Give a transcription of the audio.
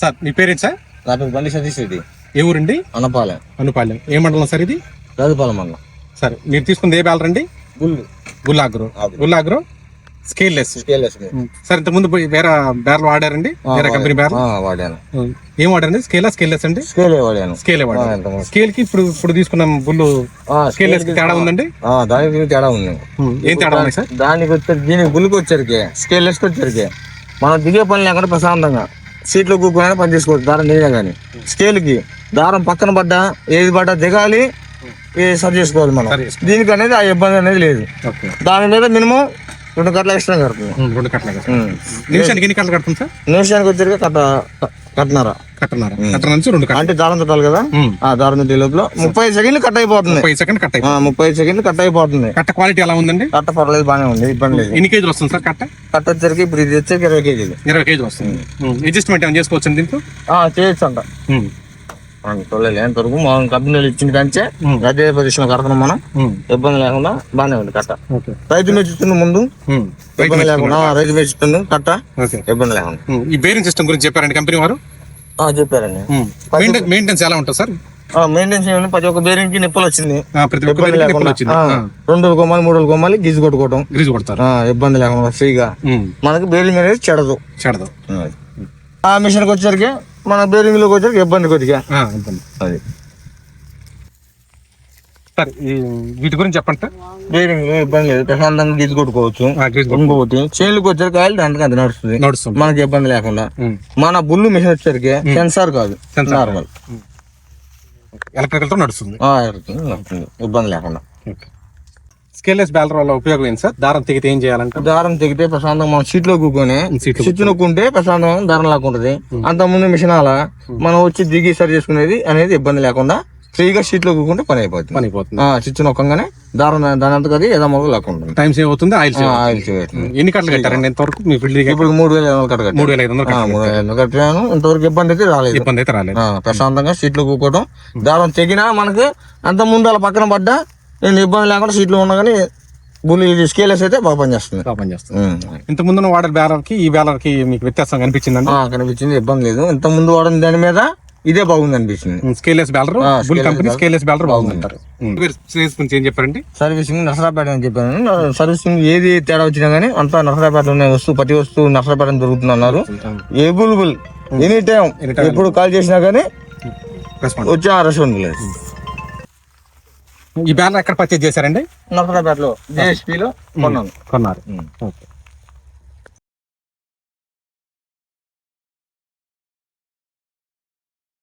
Sir మీ parent sir? నా పేరు బండి సతీష్ రెడ్డి. ఏ ఊరండి? అన్నపాలెం. అనుపాలెం ఏ మండలం సార్ ఇది? రాజుపాలెం అన్న సార్ మీరు తీసుకుంది ఏ బ్యాలర్ అండి? గుళ్ళు. గుల్లాగ్రో అగ్రో. గుల్లాగ్రో స్కేల్ లెస్ స్కేల్ వేసుకుని. సార్ ఇంత ముందు వేరే బ్యారల్ వాడారండి? వేరే కంపెనీ బ్యారల్ ఆ, వాడాను. ఏం వాడారండి? స్కేలా స్కేల్ లెస్ అండి? స్కేల్ వాడాను. స్కేల్ ఆ, వాడారు ఇంతకుముందు. స్కేల్కి ఇప్పుడు ఇప్పుడు తీసుకున్న బుల్లు ఆ, స్కేల్ లెస్ తేడా ఉందండి? ఆ, దానికి దీనికి తేడా ఉంది. ఏం తేడా ఉంది సార్? దానికి వచ్చే దీనికి గుళ్ళకి వచ్చరికి స్కేల్ వేసుకు వచ్చరికి మనం దిగే పని లేకుండా ప్రశాంతంగా. సీట్లో కూర్చొని పని చేసుకోవచ్చు. దారం నేనే కానీ. స్కేల్కి దారం పక్కన పడ్డా ఏది పడ్డా దిగాలి సరి చేసుకోవాలి మనం. దీనికి అనేది ఆ ఇబ్బంది అనేది లేదు. దాని మీద మినిమం రెండు కట్టలు ఎక్స్ట్రా కడుతుంది రెండు కట్టలు నిమిషానికి ఎన్ని కట్టలు కడుతుంది సార్? నిమిషానికి కట్ట కట్టినారా? కట్టనారా? కట్టన నుంచి రెండు అంటే దారం చుట్టాలి కదా? ఆ దారం చుట్టే లోపల ముప్పై సెకండ్లు కట్ అయిపోతుంది. ముప్పై సెకండ్ కట్ అయిపోయింది ఆ, ముప్పై సెకండ్లు కట్ అయిపోతుంది. కట్ట క్వాలిటీ ఎలా ఉందండి? కట్ట పర్లేదు బాగానే ఉంది. ఇబ్బంది లేదు. ఎన్ని కేజీలు వస్తుంది సార్ కట్ట? కట్ట వచ్చరికి ఇప్పుడు ఇది వచ్చరికి ఇరవై కేజీలు. ఇరవై కేజీలు వస్తుంది. అడ్జస్ట్మెంట్ ఏమైనా చేసుకోవచ్చు దీంతో ఆ, చేయొచ్చు అంట. చూడలేదు ఎంతవరకు మనం కంపెనీలు ఇచ్చిన కంచే. అదే పొజిషన్ కడుతున్నాం మనం. ఇబ్బంది లేకుండా బాగానే ఉంది కట్ట. రైతు మెచ్చుతుంది ముందు. ఇబ్బంది లేకుండా రైతు మెచ్చుతుంది కట్ట ఇబ్బంది లేకుండా. ఈ బేరింగ్ సిస్టమ్ గురించి చెప్పారండి కంపెనీ వారు? చెప్పారండి. మెయింటెనెన్స్ ఎలా ఉంటుంది సార్? మెయింటెన్స్ చేయండి ప్రతి ఒక్క బేరింగ్కి నిప్పులు వచ్చింది. ప్రతి ఒక్క బేరింగ్ నిప్పులు వచ్చింది. రెండు రోజులు కొమ్మాలి మూడు రోజులు కొమ్మాలి గీజు కొట్టుకోవడం గ్రీజ్ కొడతారు. ఇబ్బంది లేకుండా ఫ్రీగా. మనకి బేరింగ్ అనేది చెడదు. చెడదు. ఆ మిషన్కి వచ్చరికి మన బేరింగ్లోకి వచ్చరికి ఇబ్బంది కొద్దిగా. అది. సార్ ఈ వీటి గురించి చెప్పండి ఇబ్బంది లేదు ప్రశాంతంగా గీజు కొట్టుకోవచ్చు. ఇంకొకటి చేనులకు వచ్చరికి ఆయిల్ దాంట్లో అంత నడుస్తుంది. నడుస్తుంది. మనకి ఇబ్బంది లేకుండా. మన బుల్లు మిషన్ వచ్చరికి సెన్సార్ కాదు సెన్సార్. నార్మల్. ఎలక్ట్రికల్తో నడుస్తుంది. ఇబ్బంది లేకుండా. స్కేల్లెస్ బ్యాలర్ వల్ల ఉపయోగం ఏంటి సార్? దారం తెగితే ఏం చేయాలంటే దారం తెగితే ప్రశాంతంగా మనం సీట్లో కూకొని స్విచ్ నొక్కుంటే ప్రశాంతం దారం లాక్కుంటది. అంత ముందు మిషన్ అలా మనం వచ్చి దిగి సరి చేసుకునేది అనేది ఇబ్బంది లేకుండా ఫ్రీగా సీట్లో కూకుంటే పని అయిపోతుంది. పని అయిపోతుంది. స్విచ్ నొక్కంగానే దారం దాని అంతకు అది ఏదో మొదలు లాక్కుంటుంది టైం సేవ్ అవుతుంది ఆయిల్ సేవ్ ఆయిల్ సేవ్ అవుతుంది. ఎన్ని కట్టలు కట్టారండి? ఎంతవరకు మీ ఫీల్డ్ ఇప్పుడు మూడు వేల ఐదు వందలు కట్టగట్టు మూడు వేల ఐదు వందలు కట్టారు. మూడు వేల ఐదు వందలు కట్టాను. ఇంతవరకు ఇబ్బంది అయితే రాలేదు. ఇబ్బంది అయితే రాలేదు. ప్రశాంతంగా సీట్లో కూకోవడం దారం తెగినా మనకి అంత ముందు అలా పక్కన పడ్డా నేను ఇబ్బంది లేకుండా సీట్లో ఉన్నా కానీ బుల్లి ఇది స్కేలెస్ అయితే బాగా పనిచేస్తుంది బాగా పనిచేస్తుంది. ఇంత ముందు వాడే బ్యాలర్కి ఈ బ్యాలర్కి మీకు వ్యత్యాసం కనిపించిందండి? కనిపించింది. ఇబ్బంది లేదు. ఇంత ముందు వాడిన దాని మీద ఇదే బాగుంది అనిపించింది స్కేలెస్ బ్యాలర్? Bull company. స్కేలెస్ బ్యాలర్ బాగుందంటారు. సేల్స్ గురించి ఏం చెప్పారండి? సర్వీసింగ్ నర్సరాపేట అని చెప్పాను. సర్వీసింగ్ ఏది తేడా వచ్చినా కానీ అంతా నర్సరాపేట ఉన్న వస్తువు ప్రతి వస్తువు నర్సరాపేట దొరుకుతుంది అన్నారు. ఏబుల్బుల్ ఎనీ టైం ఎప్పుడు కాల్ చేసినా కానీ వచ్చి ఆ రెస్పాన్స్ లేదు. ఈ బ్యాలర్ ఎక్కడ పర్చేజ్ చేశారండి? నర్సరాపేటలో జేఎస్పీలో కొన్నాను. కొన్నారు. ఓకే.